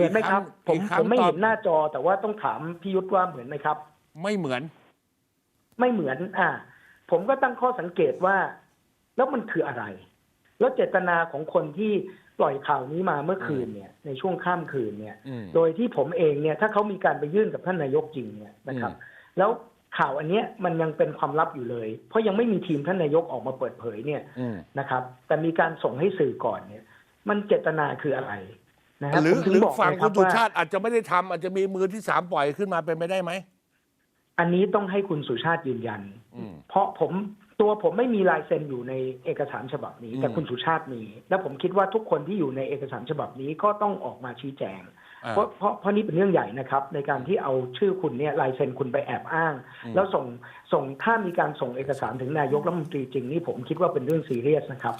เหมือนไหมครับ ผมอีกครั้งผมไม่ตอบเห็นหน้าจอแต่ว่าต้องถามพี่ยุทธว่าเหมือนไหมครับ ไม่เหมือน ไม่เหมือน อ่า ผมก็ตั้งข้อสังเกตว่า แล้วมันคืออะไร แล้วเจตนาของคนที่ปล่อยข่าวนี้มาเมื่อคืนเนี่ย ในช่วงข้ามคืนเนี่ยอืมโดยที่ผมเองเนี่ย ถ้าเขามีการไปยื่นกับท่านนายกจริงเนี่ยนะครับอืมแล้วข่าวอันเนี้ยมันยังเป็นความลับอยู่เลย เพราะยังไม่มีทีมท่านนายกออกมาเปิดเผยเนี่ยอืมนะครับ แต่มีการส่งให้สื่อก่อนเนี่ย มันเจตนาคืออะไร นะฮะหรือผมถึหรือบอกฝั่งไงคุณสุว่าชาติอาจจะไม่ได้ทำอาจจะมีมือที่สามปล่อยขึ้นมาเป็นไปได้ไหมอันนี้ต้องให้คุณสุชาติยืนยัน อืม เพราะผมตัวผมไม่มีลายเซ็นอยู่ในเอกสารฉบับนี้ แต่อืม คุณสุชาติมี และผมคิดว่าทุกคนที่อยู่ในเอกสารฉบับนี้ก็ต้องออกมาชี้แจง อ่า เพราะเพราะเพราะนี่เป็นเรื่องใหญ่นะครับ ในการที่เอาชื่อคุณเนี่ยลายเซ็นคุณไปแอบอ้าง อืม แล้วส่งส่งถ้ามีการส่งเอกสารถึงนายกรัฐมนตรีจริงนี่ผมคิดว่าเป็นเรื่องซีเรียสนะครับ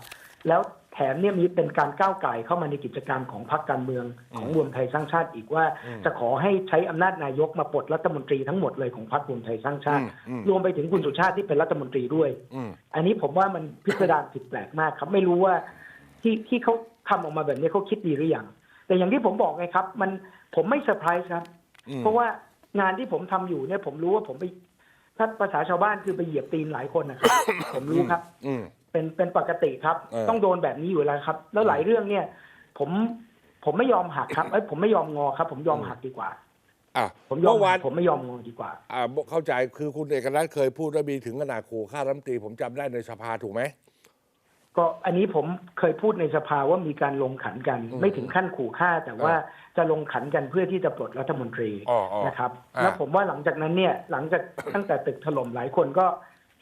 แล้วแถมเนี่ยมีเป็นการก้าวไก่ายเข้ามาในกิจกรรมของพรรคการเมืองของรวมไทยสร้างชาติอีกว่าอืมจะขอให้ใช้อำนาจนายกมาปลดรัฐมนตรีทั้งหมดเลยของพรรครวมไทยสร้างชาติอืมอืมรวมไปถึงคุณสุชาติที่เป็นรัฐมนตรีด้วยอืมอันนี้ผมว่ามันพิสดารผิดแปลกมากครับ ไม่รู้ว่าที่ที่เขาทำออกมาแบบนี้เขาคิดดีหรือยังแต่อย่างที่ผมบอกไงครับ มันผมไม่เซอร์ไพรส์ครับอืมเพราะว่างานที่ผมทำอยู่เนี่ย ผมรู้ว่าผมไปถ้าภาษาชาวบ้านคือไปเหยียบตีนหลายคนนะครับ ผมรู้ครับอืม เป็นเป็นปกติครับ เออ ต้องโดนแบบนี้อยู่แล้วครับ แล้วหลายเรื่องเนี่ย ผมผมไม่ยอมหักครับเอ้ยผมไม่ยอมงอครับ ผมยอมหักดีกว่า อะผมยอมเมื่อวาหัน กผมไม่ยอมงอดีกว่า อ่าเข้าใจคือคุณเอกนัทเคยพูดว่ามีถึงขนาดขู่ฆ่ารัฐมนตรีผมจำได้ในสภาถูกไหม ก็อันนี้ผมเคยพูดในสภาว่ามีการลงขันกัน อืมไม่ถึงขั้นขู่ฆ่า แต่ว่าจะลงขันกันเพื่อที่จะปลดรัฐมนตรีอ๋ออ๋อนะครับ อ่า แล้วผมว่าหลังจากนั้นเนี่ยหลังจาก ตั้งแต่ตึกถล่มหลายคนก็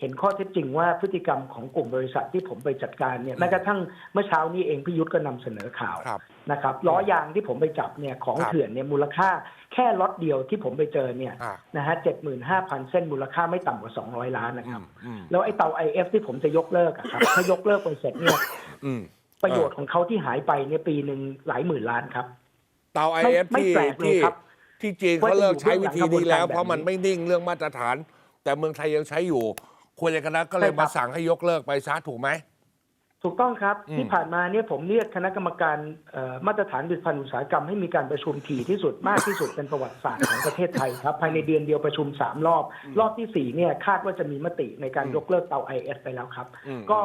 เห็นข้อเท็จจริงว่าพฤติกรรมของกลุ่มบริษัทที่ผมไปจัดการเนี่ยแม้กระทั่งเมื่อเช้านี้เองพี่ยุทธก็นำเสนอข่าวครับนะครับล้อยางที่ผมไปจับเนี่ยของครับเถื่อนเนี่ยมูลค่าแค่ล็อตเดียวที่ผมไปเจอเนี่ยอ่านะฮะเจ็ดหมื่นห้าพันเส้นมูลค่าไม่ต่ำกว่าสองร้อยล้านนะอืครับมอืมแล้วไอ้เตา IF ที่ผมจะยกเลิกอะครับถ้ายกเลิกไปเสร็จเนี่ยอืมประโยชน์ของเขาที่หายไปเนี่ยปีหนึ่งหลายหมื่นล้านครับ เตาไอไม่เอฟไม่ที่แปลกเลยที่ครับที่จีนเขาเลิกใช้วิธีนี้แล้วว่าจะอยู่เบื้องหลังกระบวนการแบบนี้เพราะมันไม่นิ่งเรื่องมาตรฐาน แต่เมืองไทยยังใช้อยู่ คุณเอกนัทก็เลยใช่ครับมาสั่งให้ยกเลิกไปซะถูกไหมถูกต้องครับอืมที่ผ่านมาเนี่ยผมเรียกคณะกรรมการเอ่อมาตรฐานผลิตภัณฑ์อุตสาหกรรมให้มีการประชุมถี่ที่สุดมากที่สุดเป็นประวัติศาสตร์ของประเทศไทยครับภายในเดือนเดียวประชุมสามรอบ รอบที่สี่เนี่ยคาดว่าจะมีมติในการยกเลิกเตา IF ไปแล้วครับอืมก็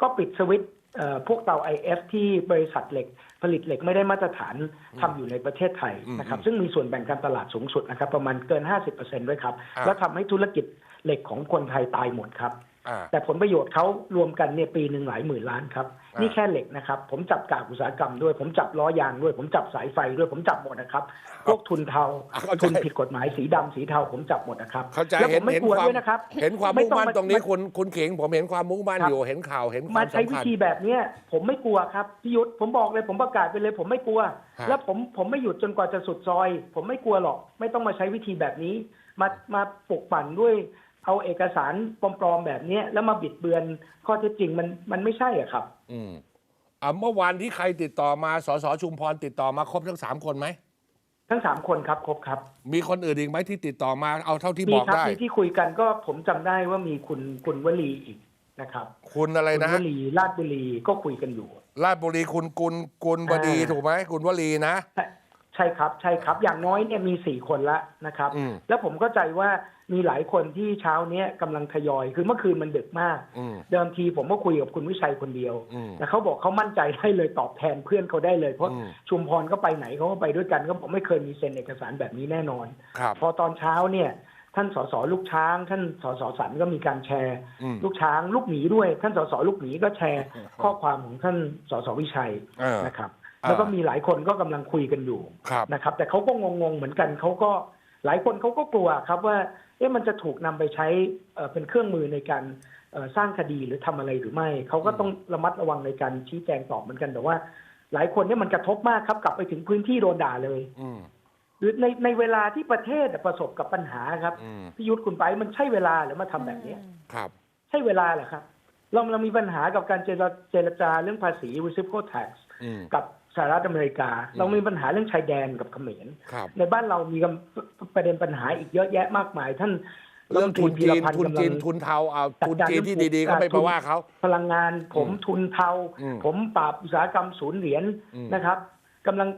ก็ปิดสวิตช์เอ่อพวกเตา IF ที่บริษัทเหล็กผลิตเหล็กไม่ได้มาตรฐานทำอยู่ในประเทศไทยนะครับซึ่งมีส่วนแบ่งการตลาดสูงสุดนะครับประมาณเกิน 50%ด้วยครับอ่าแล้วทำให้ธุรกิจ เหล็กของคนไทยตายหมดครับอ่าแต่ผลประโยชน์เขารวมกันเนี่ยปีหนึ่งหลายหมื่นล้านครับอ่านี่นี่แค่เหล็กนะครับ ผมจับกากอุตสาหกรรมด้วย ผมจับล้อยางด้วย ผมจับสายไฟด้วยผมจับหมดนะครับ พวกทุนเทาเข้าใจทุนผิดกฎหมายสีดำสีเทาผมจับหมดนะครับเข้าใจแล้วผเห็นมไม่เห็นกลัวความด้วยนะครับ เห็นความไมุ่งมั่นาตรงนี้มาคุณคุณเข่งผมเห็นความมุ่งมั่นครับอยู่เห็นข่าวเห็นควาามใช้สำวิคัญธีแบบเนี้ยผมไม่กลัวครับพี่ยุทธผมบอกเลยผมประกาศไปเลย ผมไม่กลัวฮะแล้วผมผมไม่หยุดจนกว่าจะสุดซอย ผมไม่กลัวหรอก ไม่ต้องมาใช้วิธีแบบนี้มามาปลุกปั่นด้วย เอาเอกสารปลอมๆแบบเนี้ยแล้วมาบิดเบือนข้อเท็จจริงมันมันไม่ใช่อะครับ อืมอ่าเมื่อวานที่ใครติดต่อมาสสชุมพรติดต่อมาครบทั้งสามคนไหมทั้งสามคนครับครบครับ มีคนอื่นอีกไหมที่ติดต่อมาเอาเท่าที่มีบอกครับได้มีที่คุยกันก็ผมจำได้ว่ามีคุณคุณวลีอีกนะครับ คุณอะไรคุณนะวลีลาดบุรีก็คุยกันอยู่ ราชบุรีคุณกุลกุลบดีอ่าถูกไหมคุณวลีนะ ใช่ใช่ครับ ใช่ครับ อย่างน้อยเนี่ยมีสี่คนละนะครับอืมแล้วผมเข้าใจว่ามีหลายคนที่เช้าเนี้ยกำลังทยอย คือเมื่อคืนมันดึกมากอืมเดิมทีผมก็คุยกับคุณวิชัยคนเดียวอืมแต่เขาบอกเขามั่นใจได้เลยตอบแทนเพื่อนเขาได้เลย เพราะอืมชุมพรก็ไปไหนเขาก็ไปด้วยกันก็บอกไม่เคยมีเซ็นเอกสารแบบนี้แน่นอนครับพอตอนเช้าเนี่ยท่านสสลูกช้าง ท่านสสสันก็มีการแชร์อืมลูกช้างลูกหมีด้วย ท่านสสลูกหมีก็แชร์อืมข้อความของท่านสสวิชัยเออนะครับอ่า แล้วก็มีหลายคนก็กำลังคุยกันอยู่ครับนะครับ แต่เขาก็งงๆเหมือนกันเขาก็หลายคนเขาก็กลัวครับว่า เอ๊ะมันจะถูกนำไปใช้เอ่อเป็นเครื่องมือในการเอ่อสร้างคดีหรือทำอะไรหรือไม่เขาก็ต้องระมัดระวังในการชี้แจงตอบเหมือนกันแต่ว่า หลายคนเนี่ยมันกระทบมากครับกลับไปถึงพื้นที่โดนด่าเลยอืมหรือในในเวลาที่ประเทศประสบกับปัญหาครับอืมพี่ยุทธคุณไปมันใช่เวลาหรือมาทำแบบเนี้ยครับ ใช่เวลาเหรอครับ เราเรามีปัญหากับการเจรเจรจาเรื่องภาษี reciprocal tax อืมกับ สหรัฐอเมริกา เรามีปัญหาเรื่องชายแดนกับเขมรครับในบ้านเรามีกำประเด็นปัญหาอีกเยอะแยะมากมาย ท่านเรื่องทุนพีจีรนพัธ์ทุนกำลังจีนทุนเทาเอาจัดทุนการจีนที่เรื่องดีๆก็ไม่ทุไปนว่าเขาพลังงานผมอืมทุนเทาอืมผมปราบอุตสาหกรรมศูนย์เหรียญอืมนะครับกำลัง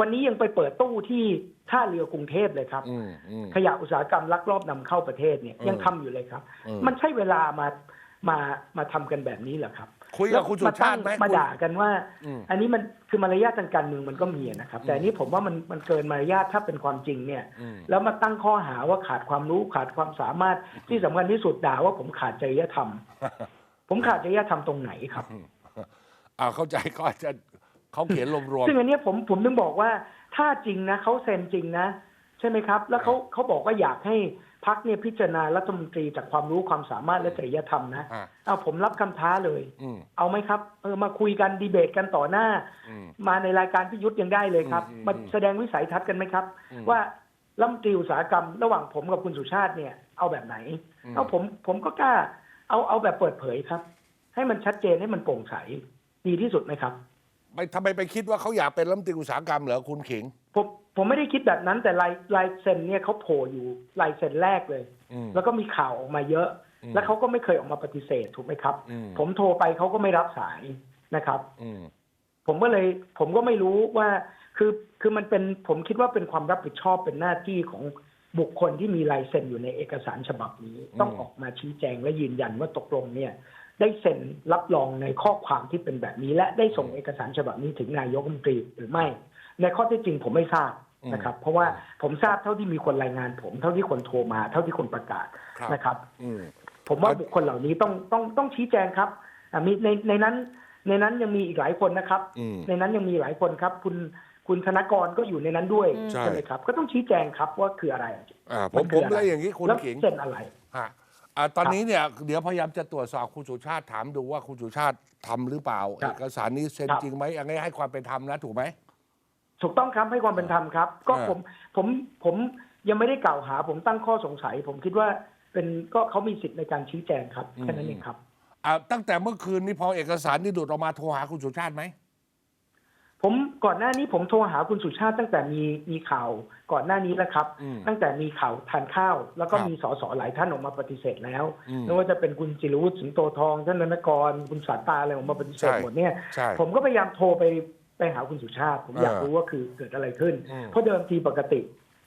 วันนี้ยังไปเปิดตู้ที่ท่าเรือกรุงเทพเลยครับอืมอืมขยะอุตสาหกรรมลักลอบนำเข้าประเทศเนี่ยอืมยังทำอยู่เลยครับอืมมันใช่เวลามามามาทำกันแบบนี้เหรอครับ คุยกับคุณสุชาติไหมแล้วมาคุณด่ากันว่าอืมอันนี้มันคือมารยาททางการเมืองมันก็มีนะครับ แต่อันนี้ผมว่ามันมันเกินมารยาทถ้าเป็นความจริงเนี่ยอืมแล้วมาตั้งข้อหาว่าขาดความรู้ขาดความสามารถที่สำคัญที่สุดด่าว่าผมขาดจริยธรรม ผมขาดจริยธรรมตรงไหนครับอ่าเข้าใจก็อาจจะเขาเขียนรวมซึ่งอันเนี้ยผมผมถึงบอกว่าถ้าจริงนะเขาเซ็นจริงนะ ใช่ไหมครับ แล้วเขาเขาบอกว่าอยากให้ พักเนี่ยพิจารณารัฐมนตรีจากความรู้ความสามารถและจริยธรรมนะๆอ่าเอาผมรับคำท้าเลยอืมเอาไหมครับ เออมาคุยกันดีเบตกันต่อหน้าอืมมาในรายการพิยุทธ์ยังได้เลยครับอืมอืมมาแสดงวิสัยทัศน์กันไหมครับอืมว่ารัฐมนตรีอุตสาหกรรมระหว่างผมกับคุณสุชาติเนี่ย เอาแบบไหนอืมเอาผมผมก็กล้า เอาเอาแบบเปิดเผยครับ ให้มันชัดเจนให้มันโปร่งใสดีที่สุดไหมครับไปทำไมไปคิดว่าเขาอยากเป็นรัฐมนตรีอุตสาหกรรมเหรอคุณขิงผมผมไม่ได้คิดแบบนั้นแต่ลายลายเซ็นเนี่ยเขาโผล่อยู่ลายเซ็นแรกเลยอืมแล้วก็มีข่าวออกมาเยอะอืมแล้วเขาก็ไม่เคยออกมาปฏิเสธถูกไหมครับอืมผมโทรไปเขาก็ไม่รับสายนะครับอืมผมก็เลยผมก็ไม่รู้ว่าคือคือมันเป็นผมคิดว่าเป็นความรับผิดชอบเป็นหน้าที่ของบุคคลที่มีลายเซ็นอยู่ในเอกสารฉบับนี้ ต้องออกมาชี้แจงและยืนยันว่าตกลงเนี่ย ได้เซ็นรับรองในข้อความที่เป็นแบบนี้ และได้ส่งเอกสารฉบับนี้ถึงนายกรัฐมนตรีหรือไม่ ในข้อเที่จริงผมไม่ทราบนะครับ เพราะว่าผมทราบเท่าที่มีคนรายงาน ผมเท่าที่คนโทรมา เท่าที่คนประกาศครับนะครับอืมผมว่าเอาบุคคลเหล่านี้ต้องต้องต้องชี้แจงครับอ่ามีในในนั้น ในนั้นยังมีอีกหลายคนนะครับอืมในนั้นยังมีหลายคนครับ คุณคุณธนกรก็อยู่ในนั้นด้วยใช่ไหมครับ ก็ต้องชี้แจงครับว่าคืออะไรอ่าผมนผคืมอะไรเลยอย่างนี้คุณแล้วขิงเซ็นอะไรฮะอ่าตอนนี้เนี่ยเดี๋ยวพยายามจะตรวจสอบคุณสุชาติถามดูว่าคุณสุชาติทำหรือเปล่าครัเอบกสารนี้เซ็นครับจริงไหมอันนี้ให้ความเป็นธรรมนะถูกไหม ถูกต้องครับให้ความเป็นธรรมครับ ก็อ่าผมผมผมยังไม่ได้กล่าวหา ผมตั้งข้อสงสัย ผมคิดว่าเป็นก็เขามีสิทธิ์ในการชี้แจงครับแค่นั้นเองครับอ่าตั้งแต่เมื่อคืนนี้พอเอกสารที่ดูดออกมาโทรหาคุณสุชาติไหมผมก่อนหน้านี้ผมโทรหาคุณสุชาติตั้งแต่มีมีข่าวก่อนหน้านี้แล้วครับอืมตั้งแต่มีข่าวทานข้าว แล้วก็ครับมีสสหลายท่านออกมาปฏิเสธแล้วอืมไม่ว่าจะเป็นคุณจิรวุฒิสิงโตทองท่านนนกร คุณสาตาอะไรออกมาปฏิเสธใช่หมดเนี่ยใช่ผมก็พยายามโทรไป ไปหาคุณสุชาติ ผมอยากเออรู้ว่าคือเกิดอะไรขึ้นอืมเพราะเดิมทีปกติ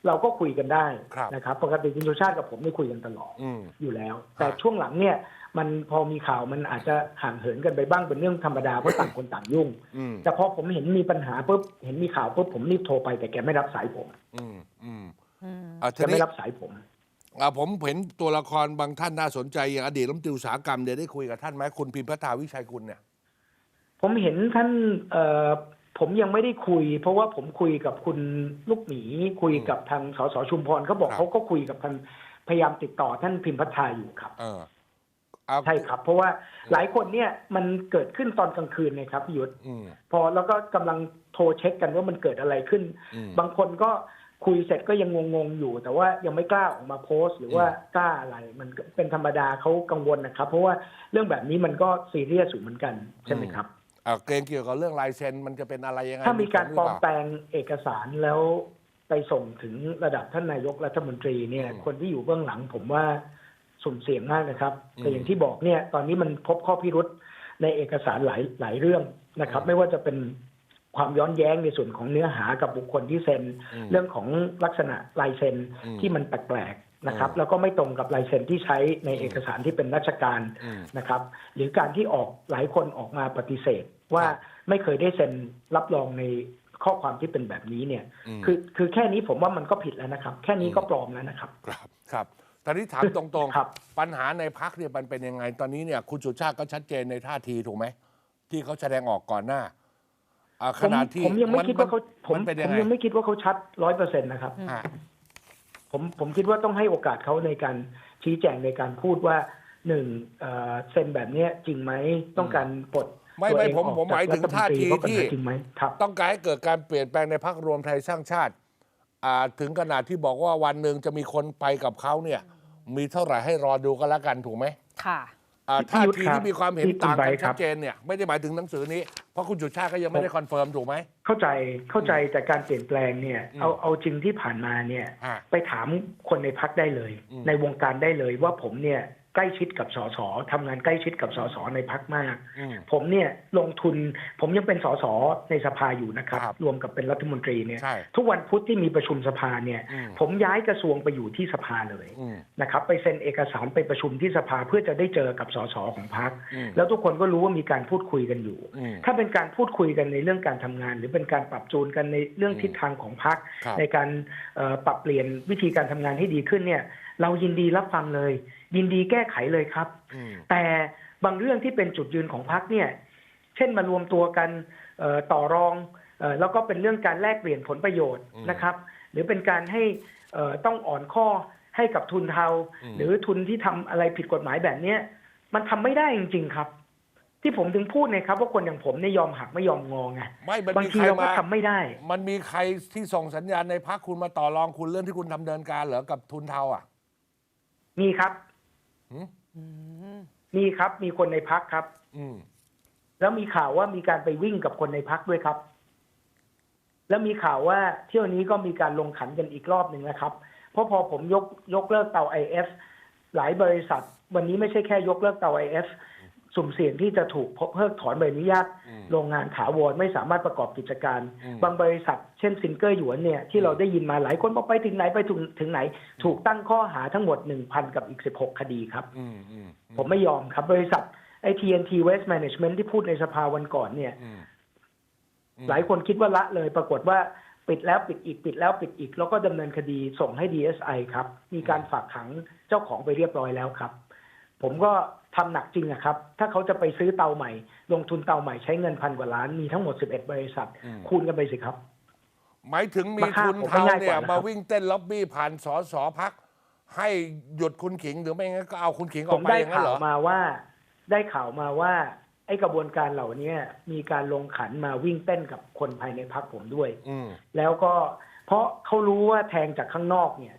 เราก็คุยกันได้ครับนะครับปกติคุณสุชาติกับผมได้คุยกันตลอดอืมอยู่แล้ว แต่ช่วงหลังเนี่ยมันพอมีข่าวมันอาจจะห่างเหินกันไปบ้างเป็นเรื่องธรรมดาเพราะต่างคนต่างยุ่งอืมแต่พอผมเห็นมีปัญหาปุ๊บเห็นมีข่าวปุ๊บผมรีบโทรไปแต่แกไม่รับสายผมอืมอืมอืมอ่าแกทีไม่นี้รับสายผมอ่าผมเห็นตัวละครบางท่านน่าสนใจอย่างอดีตรัฐมนตรีอุตสาหกรรมเดี๋ยวได้คุยกับท่านไหมคุณพิมพัฒนาวิชัยกุลเนี่ย ผมเห็นท่านเอ่อ ผมยังไม่ได้คุย เพราะว่าผมคุยกับคุณลูกหมีคุยกับทางสสชุมพรเขาบอกครับ เขาก็คุยกับทางพยายามติดต่อท่านพิมพัฒนาอยู่ครับ เออเอาใช่ครับ เพราะว่าหลายคนเนี่ยมันเกิดขึ้นตอนกลางคืนนะครับพี่ยุทธอืม พอแล้วก็กำลังโทรเช็คกันว่ามันเกิดอะไรขึ้น อืม บางคนก็คุยเสร็จก็ยังงงๆอยู่ แต่ว่ายังไม่กล้าออกมาโพสต์ หรือว่ากล้าอะไรมันก็เป็นธรรมดาเขากังวลนะครับ เพราะว่าเรื่องแบบนี้มันก็ซีเรียสอยู่เหมือนกันใช่ไหมครับ อ่าเกรงเกี่ยวกับเรื่องลายเซ็นมันจะเป็นอะไรยังไงถ้ามีการผปลอมหเปแปลล่งเอกสารแล้วไปส่งถึงระดับท่านนายกรัฐมนตรีเนี่ยอืมคนที่อยู่เบื้องหลังผมว่าสุ่มเสี่ยงมากนะครับอืมแต่อย่างที่บอกเนี่ย ตอนนี้มันพบข้อพิรุษในเอกสารหลายหลายเรื่องนะครับอืมไม่ว่าจะเป็นความย้อนแย้งในส่วนของเนื้อหากับบุคคลที่เซ็นอืมเรื่องของลักษณะลายเซ็นอืมที่มันแปลกๆ นะครับอืมแล้วก็ไม่ตรงกับลายเซ็นที่ใช้ในเอกสารที่เป็นราชการอืมนะครับ หรือการที่ออกหลายคนออกมาปฏิเสธว่าครับไม่เคยได้เซ็นรับรองในข้อความที่เป็นแบบนี้เนี่ยอืมคือคือแค่นี้ผมว่ามันก็ผิดแล้วนะครับ แค่นี้ก็อืมปลอมแล้วนะครับ ครับครับตอนนี้ถามตรงครับๆปัญหาในพักเนี่ยมันเป็นยังไง ตอนนี้เนี่ย คุณสุชาติก็ชัดเจนในท่าทีถูกไหม ที่เขาแสดงออกก่อนหน้าอ่าขผมณะที่ผมยังไม่คิดว่าเขาผมนเป็นผยังมไงยังไม่คิดว่าเขาชัดร้อยเปอร์เซ็นต์นะครับอะ ผมผมคิดว่าต้องให้โอกาสเขาในการชี้แจงในการพูดว่าหนึ่งเอ่อเซ็นแบบเนี้ยจริงไหมต้องการปลดไม่ตัวไม่เองผมออกผมหมายถึงจกรัฐท่าทีเพระปัญที่หจริงไหมครับ ต้องการให้เกิดการเปลี่ยนแปลงในพักรวมไทยสร้างชาติอ่าถึงขนาดที่บอกว่าวันหนึ่งจะมีคนไปกับเขาเนี่ย มีเท่าไหร่ให้รอดูก็แล้วกันถูกไหม ค่ะอ่าพี่ ท่ายุทธทีครับที่มีความเห็นพี่ต่างคุณไบกันร์ทครัชับดเจนเนี่ยไม่ได้หมายถึงหนังสือนี้ เพราะคุณสุชาติก็ยังไม่ได้คอนเฟิร์มถูกไหม เข้าใจเข้าใจแต่การเปลี่ยนแปลงเนี่ยอืมเอาเอาจริงที่ผ่านมาเนี่ยอ่าไปถามคนในพักได้เลยอืมในวงการได้เลยว่าผมเนี่ย ใกล้ชิดกับสสทำงานใกล้ชิดกับสสในพักมากอืมผมเนี่ยลงทุนผมยังเป็นสสในสภาอยู่นะครับครับรวมกับเป็นรัฐมนตรีเนี่ยใช่ทุกวันพุธที่มีประชุมสภาเนี่ยอืมผมย้ายกระทรวงไปอยู่ที่สภาเลยอืมนะครับ ไปเซ็นเอกสารไปประชุมที่สภาเพื่อจะได้เจอกับสสของพรรคอืมแล้วทุกคนก็รู้ว่ามีการพูดคุยกันอยู่อืมถ้าเป็นการพูดคุยกันในเรื่องการทำงาน หรือเป็นการปรับจูนกันในเรื่องอืมทิศทางของพรรคครับในการเอ่อปรับเปลี่ยนวิธีการทำงานให้ดีขึ้นเนี่ย เรายินดีรับฟังเลย ยินดีแก้ไขเลยครับอืมแต่บางเรื่องที่เป็นจุดยืนของพรรคเนี่ย เช่นมารวมตัวกันเอ่อต่อรองเออแล้วก็เป็นเรื่องการแลกเปลี่ยนผลประโยชน์อืมนะครับ หรือเป็นการให้เอ่อต้องอ่อนข้อให้กับทุนเทาอืมหรือทุนที่ทำอะไรผิดกฎหมายแบบเนี้ยมันทำไม่ได้จริง ๆครับ ที่ผมถึงพูดเนยครับว่าคนอย่างผมเนี่ยยอมหักไม่ยอมงอไงไม่มันบางมีทีใครเราก็มาทำไม่ได้ มันมีใครที่ส่งสัญญาณในพักคุณมาต่อรองคุณเรื่องที่คุณทำเนินการเหรอกับทุนเทาอะ มีครับหืมอืมมีครับ มีคนในพักครับ อืมแล้วมีข่าวว่ามีการไปวิ่งกับคนในพักด้วยครับ แล้วมีข่าวว่าเที่ยวนี้ก็มีการลงขันกันอีกรอบหนึ่งนะครับ เพราะพอผมยกยกเลิกเตาไอเอฟหลายบริษัท วันนี้ไม่ใช่แค่ยกเลิกเตาไอเอฟ สุ่มเสี่ยงที่จะถูกเพิกถอนใบอนุญาตอืมโรงงานถาวรไม่สามารถประกอบกิจการอืมบางบริษัท เช่นซินเกอร์หยวนเนี่ยที่เราได้ยินมาหลายคนบอกไปถึงไหนไปถึงถึงไหน ถูกตั้งข้อหาทั้งหมดหนึ่งพันกับอีกสิบหกคดีครับอืมอืมผมไม่ยอมครับบริษัทไอ TNT Waste Management ที่พูดในสภาวันก่อนเนี่ยอืมอืมหลายคนคิดว่าละเลยปรากฏว่าปิดแล้วปิดอีกปิดแล้วปิดอีก แล้วก็ดำเนินคดีส่งให้ DSI ครับ มีการฝากขังเจ้าของไปเรียบร้อยแล้วครับ ผมก็ ทำหนักจริงอะครับ ถ้าเขาจะไปซื้อเตาใหม่ ลงทุนเตาใหม่ใช้เงินพันกว่าล้าน มีทั้งหมด 11 บริษัทอืมคูณกันไปสิครับ หมายถึงมีมาฆ่าทุนผมเทาไม่ง่ายกเนี่ยว่านะครับมาวิ่งเต้นล็อบบี้ผ่านสอสอพักให้หยุดคุณขิงหรือไม่งั้นก็เอาคุณขิงอผอกมไปได้อย่างนั้นข่าเหรวอมาว่า ได้ข่าวมาว่า ไอ้กระบวนการเหล่านี้มีการลงขันมาวิ่งเต้นกับคนภายในพักผมด้วยอืมแล้วก็เพราะเขารู้ว่าแทงจากข้างนอกเนี่ย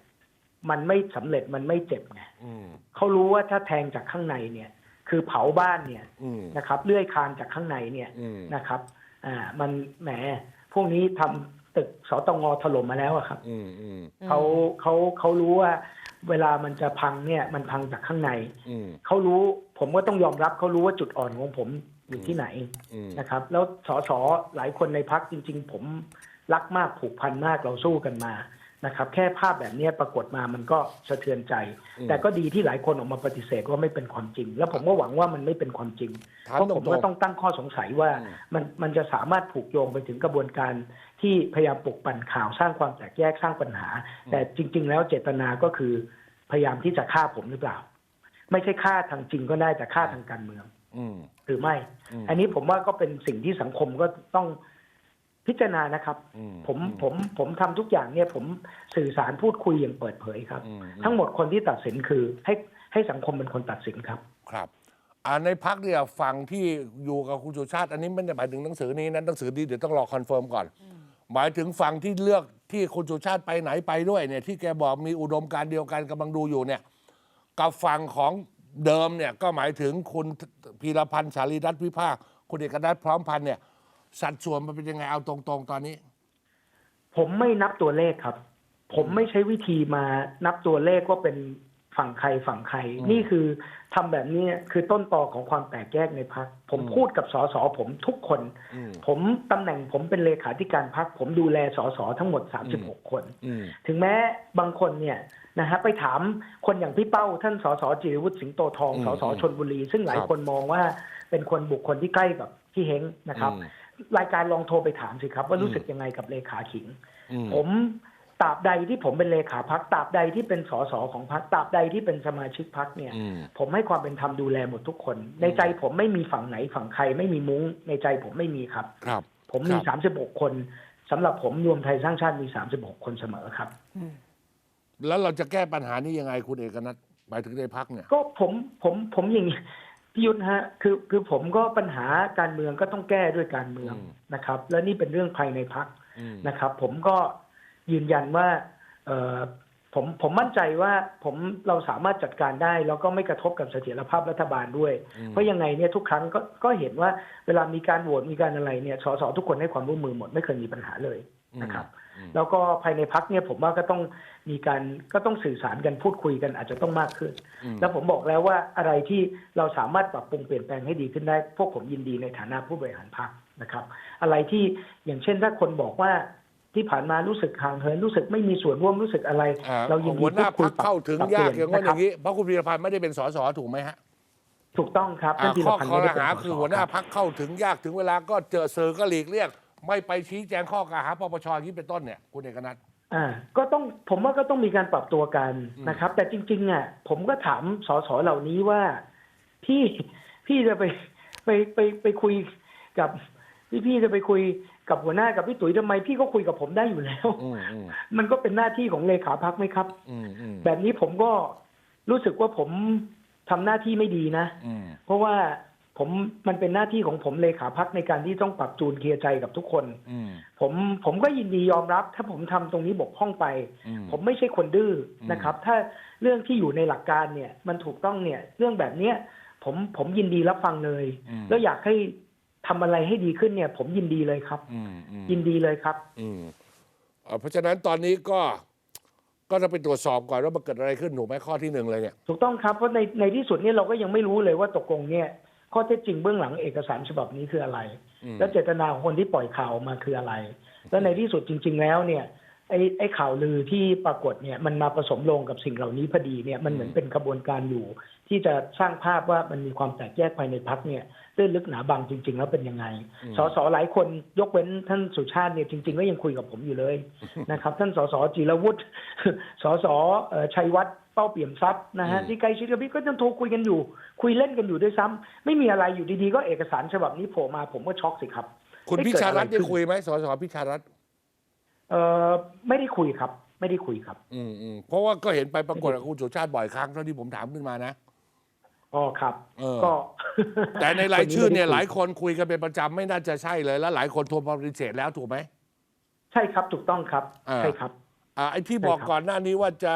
มันไม่สำเร็จมันไม่เจ็บไงอืมเขารู้ว่าถ้าแทงจากข้างในเนี่ย คือเผาบ้านเนี่ยอืมนะครับเลื่อยคานจากข้างในเนี่ยอืมนะครับ อ่า มันแหมพวกนี้ทำตึกสตงถล่มมาแล้วอะครับอืมอืมเขาเขาเขารู้ว่า เวลามันจะพังเนี่ย มันพังจากข้างในอืมเขารู้ ผมก็ต้องยอมรับเขารู้ว่าจุดอ่อนของผมอยู่ที่ไหนอืมนะครับ แล้วสสหลายคนในพักจริง ๆ ผมรักมากผูกพันมากเราสู้กันมา นะครับแค่ภาพแบบนี้ปรากฏมามันก็สะเทือนใจอืมแต่ก็ดีที่หลายคนออกมาปฏิเสธว่าไม่เป็นความจริง แล้วผมก็หวังว่ามันไม่เป็นความจริงถามเพราะตผมรงก็ต้องตั้งข้อสงสัยว่าอืมมันมันจะสามารถผูกโยงไปถึงกระบวนการที่พยายามปลุกปั่นข่าวสร้างความแตกแยกสร้างปัญหา แต่จริง ๆ แล้วเจตนาก็คือพยายามที่จะฆ่าผมหรือเปล่า ไม่ใช่ฆ่าทางจริงก็ได้แต่ฆ่าทางการเมืองๆอืมหรือไม่อืมอันนี้ผมว่าก็เป็นสิ่งที่สังคมก็ต้อง พิจารณานะครับอืผมผมผมทำทุกอย่างเนี่ยผมสื่อสารพูดคุยอย่างเปิดเผยครับอืมทั้งหมดคนที่ตัดสินคือให้ให้สังคมเป็นคนตัดสินครับครับอ่าในพักเนี่ยฝั่งที่อยู่กับคุณสุชาติ อันนี้ไม่ได้หมายถึงหนังสือนี้นะหนังสือนี้เดี๋ยวต้องรอคอนเฟิร์มก่อน หมายถึงฝั่งที่เลือกที่คุณสุชาติไปไหนไปด้วยเนี่ยที่แกบอกมีอุดมการณ์เดียวกันกำลังดูอยู่เนี่ยกับฝั่งของเดิมเนี่ยก็หมายถึงคุณพีรพันธ์สารีรัตน์วิภาคคุณเอกนัทพร้อมพันธ์เนี่ย สัดส่วนมันเป็นยังไงเอาตรงๆตอนนี้ ผมไม่นับตัวเลขครับ ผมไม่ใช้วิธีมานับตัวเลขว่าเป็นฝั่งใครฝั่งใครอืมนี่คือทำแบบนี้คือต้นตอของความแตกแยกในพัก ผมอืมพูดกับสสผมทุกคนอืมผมตำแหน่งผมเป็นเลขาธิการพัก ผมดูแลสสทั้งหมด 36 คนอืมถึงแม้บางคนเนี่ยนะฮะไปถามคนอย่างพี่เป้าท่านสสจิรวุฒิสิงโตทองอืมสสชนบุรี ซึ่งหลายครับคนมองว่าเป็นคนบุคคลที่ใกล้กับพี่เฮงนะครับอืม รายการลองโทรไปถามสิครับ ว่าอืมรู้สึกยังไงกับเลขาขิงอืมผมตราบใดที่ผมเป็นเลขาพักตราบใดที่เป็นสสของพักตราบใดที่เป็นสมาชิกพักเนี่ยอืมผมให้ความเป็นธรรมดูแลหมดทุกคน ในใจผมไม่มีฝั่งไหนฝั่งใครไม่มีมุ้ง ในใจผมไม่มีครับ ครับ ผมมีครับสามสิบหกคนสำหรับผมรวมไทยสร้างชาติมีสามสิบหกคนเสมอครับแล้วเราจะแก้ปัญหานี้ยังไงคุณเอกนัทหมายถึงในพักเนี่ย ก็ผมผมผมอย่างนี้ พี่ยุทธฮะคือคือผมก็ปัญหาการเมืองก็ต้องแก้ด้วยการเมืองอืมนะครับ แล้วนี่เป็นเรื่องภายในพักอืมนะครับ ผมก็ยืนยันว่าเออผมผมมั่นใจว่าผมเราสามารถจัดการได้ แล้วก็ไม่กระทบกับเสถียรภาพรัฐบาลด้วยอืมเพราะยังไงเนี่ยทุกครั้งก็ก็เห็นว่าเวลามีการโหวตมีการอะไรเนี่ยสสทุกคนให้ความร่วมมือหมดไม่เคยมีปัญหาเลยนะครับอ แล้วก็ภายในพักเนี่ยผมว่าก็ต้องมีการก็ต้องสื่อสารกันพูดคุยกันอาจจะต้องมากขึ้นอืมแล้วผมบอกแล้วว่าอะไรที่เราสามารถปรับปรุงเปลี่ยนแปลงให้ดีขึ้นได้ พวกผมยินดีในฐานะผู้บริหารพักนะครับ อะไรที่อย่างเช่นถ้าคนบอกว่าที่ผ่านมารู้สึกห่างเหินรู้สึกไม่มีส่วนร่วมรู้สึกอะไรอ่าเรายินดีหัวหน้าพูดคุพักเข้าถึงปรับยากเปอลี่ย่างนั้นะอครับย่างนี้เพราะคุณพีรพันธ์ไม่ได้เป็นสสถูกไหมฮะถูกต้องครับอ่าท่านพีรข้อพันธ์ข้อไม่ได้หาเป็นสสคือหัวหน้ารับพักเข้าถึงยากถึงเวลาก็เจอเซอร์ก็หลีกเลี่ยง ไม่ไปชี้แจงข้อกล่าวหาปปชอย่างนี้เป็นต้นเนี่ยคุณเอกนัท อ่าก็ต้องผมว่าก็ต้องมีการปรับตัวกันอืม นะครับ แต่จริงๆอะผมก็ถามสสเหล่านี้ว่า พี่พี่จะไปไปไปไปคุยกับพี่พี่จะไปคุยกับหัวหน้ากับพี่ตุ๋ยทำไมพี่ก็คุยกับผมได้อยู่แล้ว อืมอืมมันก็เป็นหน้าที่ของเลขาพักไหมครับ อืมอืมแบบนี้ผมก็รู้สึกว่าผมทำหน้าที่ไม่ดีนะ อืมเพราะว่า ผมมันเป็นหน้าที่ของผมเลขาพักในการที่ต้องปรับจูนเคลียร์ใจกับทุกคนอืมผมผมก็ยินดียอมรับ ถ้าผมทำตรงนี้บกพร่องไปอืมผมไม่ใช่คนดื้ออมนะครับ ถ้าเรื่องที่อยู่ในหลักการเนี่ย มันถูกต้องเนี่ย เรื่องแบบเนี้ยผมผมยินดีรับฟังเลยอืมแล้วอยากให้ทำอะไรให้ดีขึ้นเนี่ย ผมยินดีเลยครับอืมอืมยินดีเลยครับ อืมเอ่อเพราะฉะนั้นตอนนี้ก็ก็จะไปตรวจสอบก่อนว่ามันเกิดอะไรขึ้นถูกไหมข้อที่หนึ่งเลยเนี่ยถูกต้องครับเพราะในในที่สุดเนี่ยเราก็ยังไม่รู้เลยว่าตกลงเนี่ย ข้อเท็จจริงเบื้องหลังเอกสารฉบับนี้คืออะไรอืมแล้วเจตนาของคนที่ปล่อยข่าวออกมาคืออะไร แล้วในที่สุดจริง ๆ แล้วเนี่ยไอ้ไอ้ข่าวลือที่ปรากฏเนี่ยมันมาผสมลงกับสิ่งเหล่านี้พอดีเนี่ยมันเหมือนเป็นกระบวนการอยู่ ที่จะสร้างภาพว่ามันมีความแตกแยกภายในพักเนี่ยตื้นลึกหนาบางจริง ๆ แล้วเป็นยังไงอืมสสหลายคนยกเว้นท่านสุชาติเนี่ยจริง ๆ ก็ยังคุยกับผมอยู่เลยนะครับ ท่านสสจิรวุฒิสสเอ่อชัยวัฒน์ เป้าเปี่ยมทรัพย์นะฮะอืมที่ใกล้ชิดกับพี่ก็ยังโทรคุยกันอยู่ คุยเล่นกันอยู่ด้วยซ้ำไม่มีอะไรอยู่ดีๆ ก็เอกสารฉบับนี้โผล่มาผมก็ช็อกสิครับ คุณเอ๊ะพิชารัตน์เกิดอะไรได้ขึ้นคุยไหมสสพิชารัตน์เออไม่ได้คุยครับ ไม่ได้คุยครับ อืมอืมเพราะว่าก็เห็นไปปรากฏกับคุณสุชาติบ่อยครั้งเท่าที่ผมถามขึ้นมานะอ๋อครับเออก็แต่ในรายชื่อเนี่ยคหไม่ลาได้ยคนคุยกันเป็นประจำไม่น่าจะใช่เลยแล้วหลายคนโทรมาปฏิเสธแล้วถูกไหมใช่ครับถูกต้องครับอ่าใช่ครับอ่าไอ้ที่ใช่บอกครับก่อนหน้านี้ว่าจะ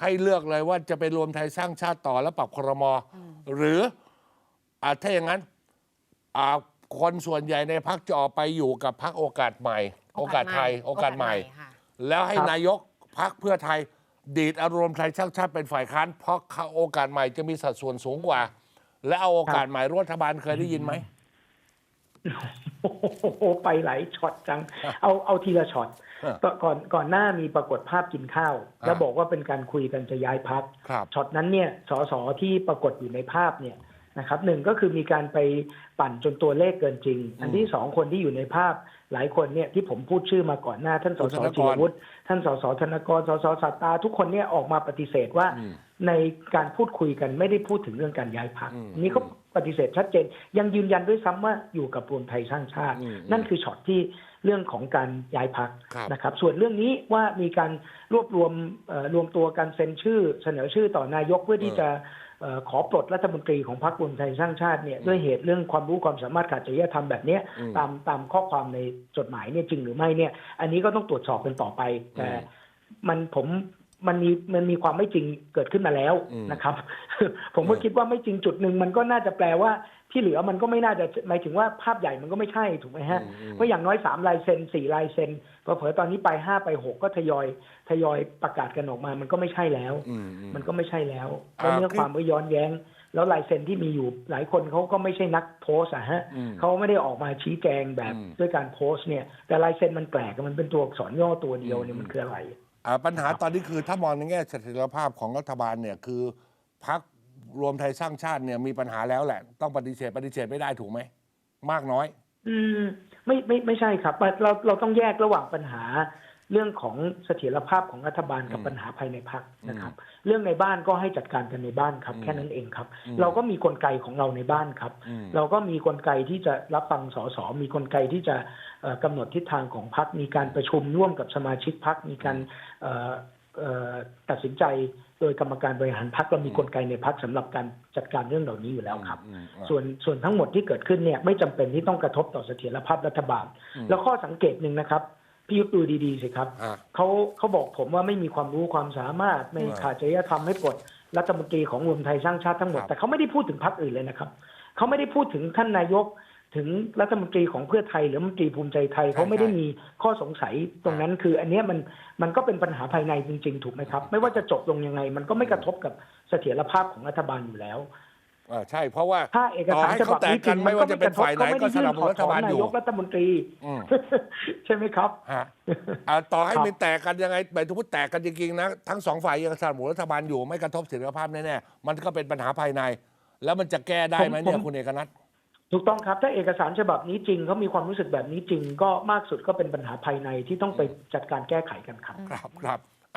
ให้เลือกเลยว่าจะไปรวมไทยสร้างชาติต่อแล้วปรับครมหรืออ่าถ้าอย่างนั้นอ่าคนส่วนใหญ่ในพักจะออกไปอยู่กับพักโอกาสใหม่ โอกาสไทย โอกาสใหม่ ค่ะแล้วให้ครับนายกพักเพื่อไทย ดีดอารมณ์ไทยชาติชาติเป็นฝ่ายค้านเพราะเขาโอกาสใหม่จะมีสัดส่วนสูงกว่า และเอาโอกาสใหม่รัฐบาลเคยได้ยินไหม โอ้โหไปหลายช็อตจัง เอาเอาทีละช็อตอะ ก่อนก่อนก่อนหน้ามีปรากฏภาพกินข้าวอะแล้วบอกว่าเป็นการคุยกันจะย้ายพักครับช็อตนั้นเนี่ยสสที่ปรากฏอยู่ในภาพเนี่ยนะครับหนึ่งก็คือมีการไปปั่นจนตัวเลขเกินจริง อันที่สองคนที่อยู่ในภาพหลายคนเนี่ยที่ผมพูดชื่อมาก่อนหน้า ท่านสคุณสธนกรจิรวุฒิท่านสสธนกรสสสัตตา ทุกคนเนี่ยออกมาปฏิเสธว่าอืมในการพูดคุยกันไม่ได้พูดถึงเรื่องการย้ายพักอืมนี่เขาปฏิเสธชัดเจน ยังยืนยันด้วยซ้ำว่าอยู่กับรวมไทยสร้างชาติอืมนั่นคือช็อตที่ เรื่องของการย้ายพักครับนะครับ ส่วนเรื่องนี้ว่ามีการรวบรวมเอ่อรวมตัวกันเซ็นชื่อ เสนอชื่อต่อนายกเพื่อที่จะเอ่อขอปลดรัฐมนตรีของพรรครวมไทยสร้างชาติเนี่ยด้วยเหตุเรื่องความรู้ความสามารถขาดจริยธรรมแบบเนี้ยอืมตามตามข้อความในจดหมายเนี่ยจริงหรือไม่เนี่ย อันนี้ก็ต้องตรวจสอบกันต่อไปแต่อืมมันผม มันมีมันมีความไม่จริงเกิดขึ้นมาแล้วอืมนะครับ ผมก็อืมคิดว่าไม่จริงจุดหนึ่งมันก็น่าจะแปลว่าที่เหลือมันก็ไม่น่าจะหมายถึงว่าภาพใหญ่มันก็ไม่ใช่ถูกไหมฮะอืมอืมเพราะอย่างน้อยสามลายเซ็นสี่ลายเซ็นเผลอๆตอนนี้ไปห้าไปหกก็ทยอยทยอยประกาศกันออกมา มันก็ไม่ใช่แล้วอืมอืมมันก็ไม่ใช่แล้วอ่าแล้วเนื้อคือความก็ย้อนแย้ง แล้วลายเซ็นที่มีอยู่หลายคนเขาก็ไม่ใช่นักโพสต์อะฮะอืมเขาไม่ได้ออกมาชี้แจงแบบอืมด้วยการโพสต์เนี่ย แต่ลายเซ็นมันแปลกมันเป็นตัวอักษรย่อตัวเดียวเนี่ยมันคืออะไร อ่าปัญหาตอนนี้คือถ้ามองในแง่เสถียรภาพของรัฐบาลเนี่ยคือพักรวมไทยสร้างชาติเนี่ยมีปัญหาแล้วแหละ ต้องปฏิเสธปฏิเสธไม่ได้ถูกไหม มากน้อย อืม ไม่ไม่ไม่ใช่ครับ เราเราต้องแยกระหว่างปัญหา เรื่องของเสถียรภาพของรัฐบาลกับอืมปัญหาภายในพรรคนะครับ เรื่องในบ้านก็ให้จัดการกันในบ้านครับอืมแค่นั้นเองครับอืมเราก็มีกลไกของเราในบ้านครับอืมเราก็มีกลไกที่จะรับฟังสสมีกลไกที่จะเอ่อกำหนดทิศทางของพรรคมีการประชุมร่วมกับสมาชิกพรรคมีการเอ่อเอ่อตัดสินใจโดยกรรมการบริหารพรรคเรามีกลไกในพรรคสำหรับการจัดการเรื่องเหล่านี้อยู่แล้วครับอืมอืมส่วนส่วนทั้งหมดที่เกิดขึ้นเนี่ยไม่จำเป็นที่ต้องกระทบต่อเสถียรภาพรัฐบาลอืมแล้วข้อสังเกตหนึ่งนะครับ พี่ยุทธดูดีๆสิครับอ่า เขาเขาบอกผมว่าไม่มีความรู้ความสามารถไม่อ่าขาดจริยธรรมให้ปลดรัฐมนตรีของรวมไทยสร้างชาติทั้งหมด ครับ แต่เขาไม่ได้พูดถึงพรรคอื่นเลยนะครับเขาไม่ได้พูดถึงท่านนายกถึงรัฐมนตรีของเพื่อไทย หรือรัฐมนตรีภูมิใจไทยเขาไม่ได้มีข้อสงสัยตรงนั้นคือ อันเนี้ยมันมันก็เป็นปัญหาภายในจริง ๆ ถูกไหมครับ ไม่ว่าจะจบลงยังไง มันก็ไม่กระทบกับเสถียรภาพของรัฐบาลอยู่แล้ว อ่าใช่เพราะว่าถ้าเอกต่อสารให้ฉเขาบับแตกนี้จกัรินงไม่ว่าจะเป็นฝ่ายไหนก็สนับสนุนรัฐบาลนอยู่ยกรัฐมนตรีอืมใช่ไหมครับฮะอ่าต่อให้ครับมันแตกกันยังไงหมายถึงว่าแตกกันจริงๆนะทั้งสองฝ่ายยังสนับสนุนรัฐบาลอยู่ไม่กระทบเสถียรภาพแน่ๆมันก็เป็นปัญหาภายใน แล้วมันจะแก้ได้ไหมเนี่ยคุณเอกนัทถูกต้องครับ ถ้าเอกสารฉบับนี้จริงเขามีความรู้สึกแบบนี้จริง ก็มากสุดก็เป็นปัญหาภายในที่ต้องไปจัดการแก้ไขกันครับ ครับครับ